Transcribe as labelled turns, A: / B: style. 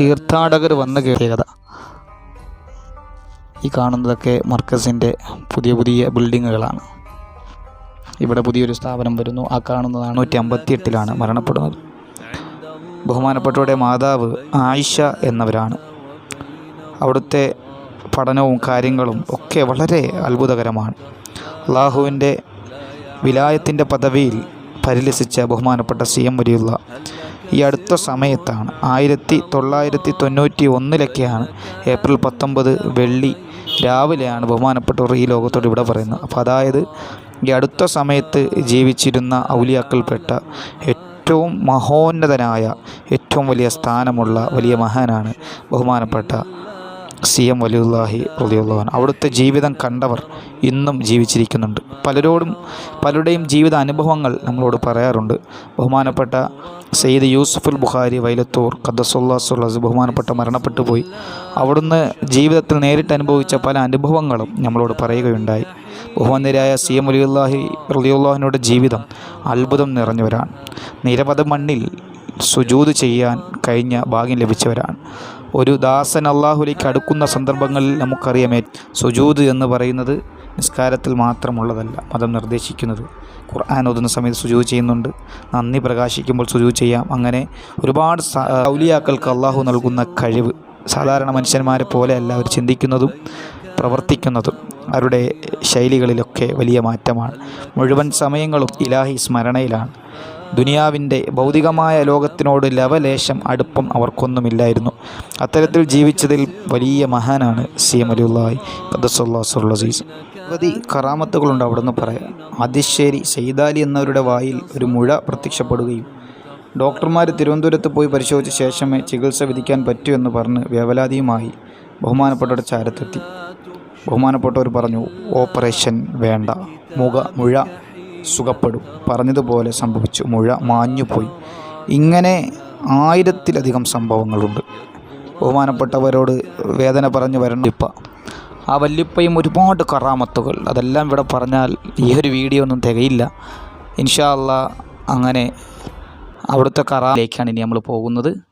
A: തീർത്ഥാടകർ വന്ന് കയറിയത. ഈ കാണുന്നതൊക്കെ മർക്കസിന്റെ പുതിയ പുതിയ ബിൽഡിങ്ങുകളാണ്. ഇവിടെ പുതിയൊരു സ്ഥാപനം വരുന്നു. ആ കാണുന്നതാണ് നൂറ്റി അമ്പത്തി എട്ടിലാണ് മരണപ്പെടുന്നത്. ബഹുമാനപ്പെട്ടവരുടെ മാതാവ് ആയിഷ എന്നവരാണ്. അവിടുത്തെ പഠനവും കാര്യങ്ങളും ഒക്കെ വളരെ അത്ഭുതകരമാണ്. അള്ളാഹുവിന്റെ വിലായത്തിന്റെ പദവിയിൽ പരിലസിച്ച ബഹുമാനപ്പെട്ട സി എം വലിയുള്ള ഈ അടുത്ത സമയത്താണ്. ആയിരത്തി തൊള്ളായിരത്തി തൊണ്ണൂറ്റി ഒന്നിലൊക്കെയാണ് ഏപ്രിൽ പത്തൊമ്പത് വെള്ളി രാവിലെയാണ് ബഹുമാനപ്പെട്ടവർ ഈ ലോകത്തോട് ഇവിടെ പറയുന്നത്. അപ്പോൾ അതായത് ഈ അടുത്ത സമയത്ത് ജീവിച്ചിരുന്ന ഔലിയാക്കൾപ്പെട്ട ഏറ്റവും മഹോന്നതനായ ഏറ്റവും വലിയ സ്ഥാനമുള്ള വലിയ മഹാനാണ് ബഹുമാനപ്പെട്ട സി എം വലിയുല്ലാഹി റലിയുള്ളവൻ അവിടുത്തെ ജീവിതം കണ്ടവർ ഇന്നും ജീവിച്ചിരിക്കുന്നുണ്ട്. പലരോടും പലരുടെയും ജീവിത അനുഭവങ്ങൾ നമ്മളോട് പറയാറുണ്ട്. ബഹുമാനപ്പെട്ട സെയ്ദ് യൂസുഫുൽ ബുഖാരി വൈലത്തൂർ ഖദ്ദസുല്ലാസുല്ലാസ് ബഹുമാനപ്പെട്ട മരണപ്പെട്ടു പോയി. അവിടുന്ന് ജീവിതത്തിൽ നേരിട്ട് അനുഭവിച്ച പല അനുഭവങ്ങളും നമ്മളോട് പറയുകയുണ്ടായി. ബഹുമാനിരായ സി എം വലിയുല്ലാഹി റലിയുള്ളാഹിനോട് ജീവിതം അത്ഭുതം നിറഞ്ഞവരാണ്. നിരവധി മണ്ണിൽ സുജൂത് ചെയ്യാൻ കഴിഞ്ഞ ഭാഗ്യം ലഭിച്ചവരാണ്. ഒരു ദാസൻ അള്ളാഹുലേക്ക് അടുക്കുന്ന സന്ദർഭങ്ങളിൽ നമുക്കറിയാമേ സുജൂത് എന്ന് പറയുന്നത് നിസ്കാരത്തിൽ മാത്രമുള്ളതല്ല മതം നിർദ്ദേശിക്കുന്നത്. ഖുർആൻ ഓതുന്ന സമയത്ത് സുജൂദ് ചെയ്യുന്നുണ്ട്. നന്ദി പ്രകാശിക്കുമ്പോൾ സുജൂ ചെയ്യാം. അങ്ങനെ ഒരുപാട് ഔലിയാക്കൾക്ക് അള്ളാഹു നൽകുന്ന കഴിവ് സാധാരണ മനുഷ്യന്മാരെ പോലെയല്ല അവർ ചിന്തിക്കുന്നതും പ്രവർത്തിക്കുന്നതും. അവരുടെ ശൈലികളിലൊക്കെ വലിയ മാറ്റമാണ്. മുഴുവൻ സമയങ്ങളും ഇലാഹി സ്മരണയിലാണ്. ദുനിയാവിന്റെ ഭൗതികമായ ലോകത്തിനോട് ലവലേശം അടുപ്പം അവർക്കൊന്നുമില്ലായിരുന്നു. അത്തരത്തിൽ ജീവിച്ചതിൽ വലിയ മഹാനാണ് സി എം അലിയുള്ളി ഖദ്സുല്ലാസുല്ലസീസ് നിരവധി കറാമത്തുകളുണ്ട് അവിടെ നിന്ന് പറയാം. ആദ്യശ്ശേരി സെയ്താലി എന്നവരുടെ വായിൽ ഒരു മുഴ പ്രത്യക്ഷപ്പെടുകയും ഡോക്ടർമാർ തിരുവനന്തപുരത്ത് പോയി പരിശോധിച്ച ശേഷമേ ചികിത്സ വിധിക്കാൻ പറ്റൂ എന്ന് പറഞ്ഞ് വേവലാതിയുമായി ബഹുമാനപ്പെട്ടവരുടെ ചാരത്തെത്തി. ബഹുമാനപ്പെട്ടവർ പറഞ്ഞു ഓപ്പറേഷൻ വേണ്ട. മുഖ മുഴ സുഖപ്പെടും. പറഞ്ഞതുപോലെ സംഭവിച്ചു. മുഴ മാഞ്ഞുപോയി. ഇങ്ങനെ ആയിരത്തിലധികം സംഭവങ്ങളുണ്ട്. ബഹുമാനപ്പെട്ടവരോട് വേദന പറഞ്ഞു വരണം. ഇപ്പ ആ വല്യപ്പയും ഒരുപാട് കറാമത്തുകൾ. അതെല്ലാം ഇവിടെ പറഞ്ഞാൽ ഈ ഒരു വീഡിയോ ഒന്നും തികയില്ല. ഇൻഷാ അള്ളാ അങ്ങനെ അവിടുത്തെ കറാമിലേക്കാണ് ഇനി നമ്മൾ പോകുന്നത്.